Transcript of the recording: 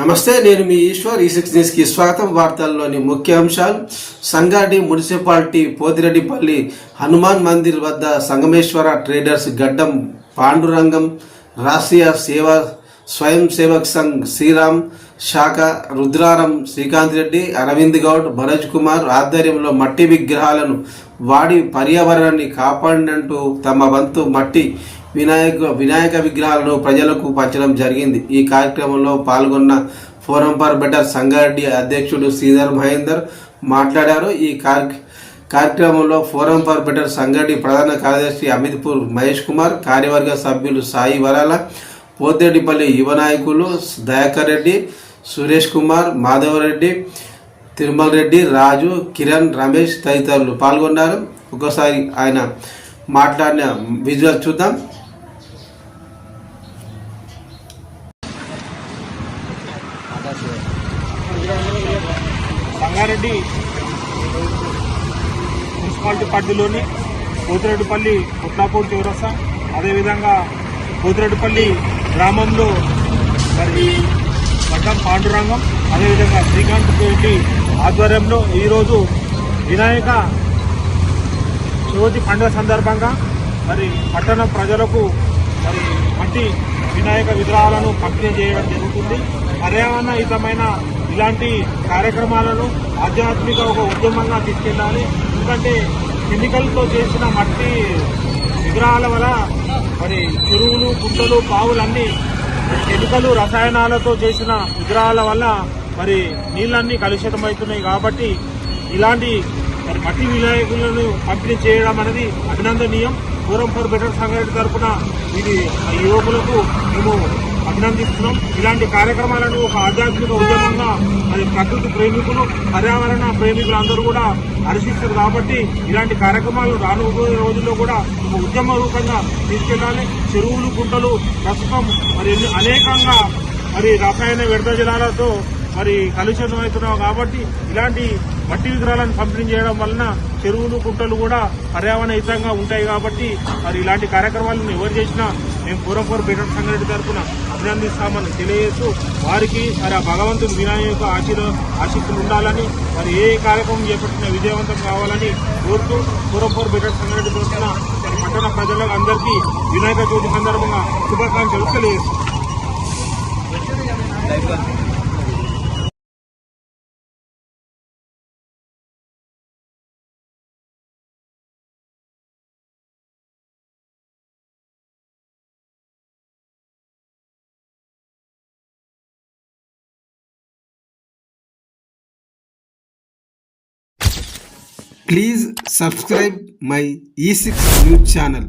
నమస్తే నేను మీ ఈశ్వర్. ఈ సిక్స్ న్యూస్కి స్వాగతం. వార్తల్లోని ముఖ్యాంశాలు సంగారెడ్డి మున్సిపాలిటీ పోతిరెడ్డిపల్లి హనుమాన్ మందిర్ వద్ద సంగమేశ్వర ట్రేడర్స్ గడ్డం పాండురంగం. రాష్ట్రీయ సేవా స్వయం సేవక్ సంఘ్ శ్రీరామ్ శాఖ రుద్రారం శ్రీకాంత్ రెడ్డి అరవింద్ గౌడ్ భరజ్ కుమార్ ఆధ్వర్యంలో మట్టి విగ్రహాలను వాడి పర్యావరణాన్ని కాపాడినంటూ తమ వంతు మట్టి వినాయక వినాయక విగ్రహాలను ప్రజలకు పంచడం జరిగింది. ఈ కార్యక్రమంలో పాల్గొన్న ఫోరం ఫర్ బెటర్ సంగారెడ్డి అధ్యక్షుడు శ్రీధర్ మహేందర్ మాట్లాడారు. ఈ కార్య కార్యక్రమంలో ఫోరం ఫర్ బెటర్ సంగారెడ్డి ప్రధాన కార్యదర్శి అమిత్పూర్ మహేష్ కుమార్ కార్యవర్గ సభ్యులు సాయి వరాల పోతేడిపల్లి యువ నాయకులు దయాకర్ రెడ్డి సురేష్ కుమార్ మాధవరెడ్డి తిరుమల రెడ్డి రాజు కిరణ్ రమేష్ తదితరులు పాల్గొన్నారు. ఒకసారి ఆయన మాట్లాడిన విజువల్ చూద్దాం. సంగారెడ్డి మున్సిపాలిటీ పరిధిలోని పోతిరెడ్డిపల్లి కొట్లాపూర్ చౌరస్తా. అదేవిధంగా పోతిరెడ్డిపల్లి గ్రామంలో మరి గడ్డం పాండురంగం అదేవిధంగా శ్రీకాంత్ రెడ్డి ఆధ్వర్యంలో ఈరోజు వినాయక చవితి పండుగ సందర్భంగా మరి పట్టణ ప్రజలకు మరి మట్టి వినాయక విగ్రహాలను పంపిణీ చేయడం జరుగుతుంది. పర్యావరణ హితమైన ఇలాంటి కార్యక్రమాలను ఆధ్యాత్మిక ఒక ఉద్యమంగా తీసుకెళ్ళాలి. ఎందుకంటే కెమికల్తో చేసిన మట్టి విగ్రహాల వల్ల మరి చెరువులు గుంటలు పావులన్నీ కెమికల్ రసాయనాలతో చేసిన విగ్రహాల వల్ల మరి నీళ్ళన్నీ కలుషితమవుతున్నాయి కాబట్టి ఇలాంటి మరి మట్టి వినాయకులను పంపిణీ చేయడం అనేది అభినందనీయం. ఫోరం ఫర్ బెటర్ సంఘటన తరఫున ఇది యువకులకు మేము అభినందిస్తున్నాం. ఇలాంటి కార్యక్రమాలను ఒక ఆధ్యాత్మిక ఉద్యమంగా అది ప్రకృతి ప్రేమికులు పర్యావరణ ప్రేమికులు అందరూ కూడా హర్షిస్తారు కాబట్టి ఇలాంటి కార్యక్రమాలు రానుబోయే రోజుల్లో కూడా ఒక ఉద్యమ రూపంగా తీసుకెళ్ళాలి చెరువులు గుంటలు ప్రస్తుతం మరి అనేకంగా మరి రసాయన వ్యర్థ జలాలతో మరి కలుషితం అవుతున్నాం కాబట్టి ఇలాంటి మట్టి విగ్రహాలను పంపిణీ చేయడం వలన చెరువులు కుంటలు కూడా పర్యావరణ హితంగా ఉంటాయి కాబట్టి మరి ఇలాంటి కార్యక్రమాలను ఎవరు చేసినా మేము పూర్వపూర్ బెటర్ సంఘటన తరఫున అభినందిస్తామని తెలియజేస్తూ వారికి మరి ఆ భగవంతుడు వినాయక ఆశీర్ ఆశీస్సులు ఉండాలని మరి ఏ కార్యక్రమం చేపట్టిన విజయవంతం కావాలని కోరుతూ పూర్వపూర్ బెటర్ సంఘటన తరఫున పట్టణ ప్రజలకు అందరికీ వినాయక చవితి సందర్భంగా శుభాకాంక్షలు తెలియజేస్తున్నాం please subscribe my E six news channel.